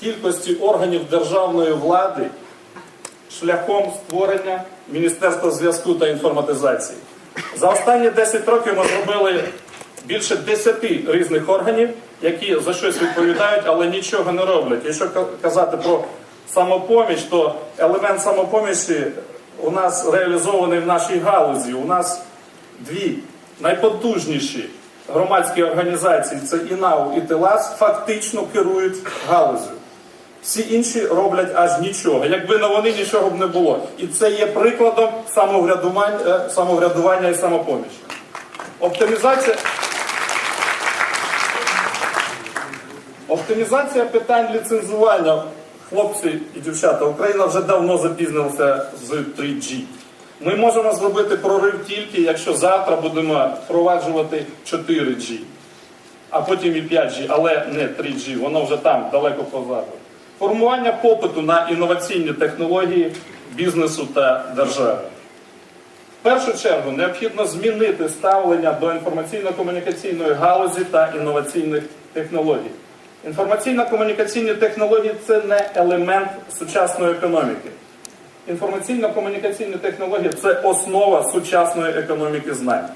кількості органів державної влади шляхом створення Міністерства зв'язку та інформатизації. За останні 10 років ми зробили більше 10 різних органів, які за щось відповідають, але нічого не роблять. Якщо казати про самопоміч, то елемент самопомічі у нас реалізований в нашій галузі. У нас дві найпотужніші громадські організації це ІНАУ і ТЕЛАС, фактично керують галузю. Всі інші роблять аж нічого. Якби на вони нічого б не було. І це є прикладом самоврядування, е, самоврядування і самопомічі. Оптимізація. Оптимізація питань ліцензування. Хлопці і дівчата, Україна вже давно запізнилася з 3G. Ми можемо зробити прорив тільки, якщо завтра будемо впроваджувати 4G, а потім і 5G, але не 3G, воно вже там далеко позаду. Формування попиту на інноваційні технології бізнесу та держави. В першу чергу необхідно змінити ставлення до інформаційно-комунікаційної галузі та інноваційних технологій. Інформаційно-комунікаційні технології це не елемент сучасної економіки. Інформаційно-комунікаційні технології це основа сучасної економіки знань.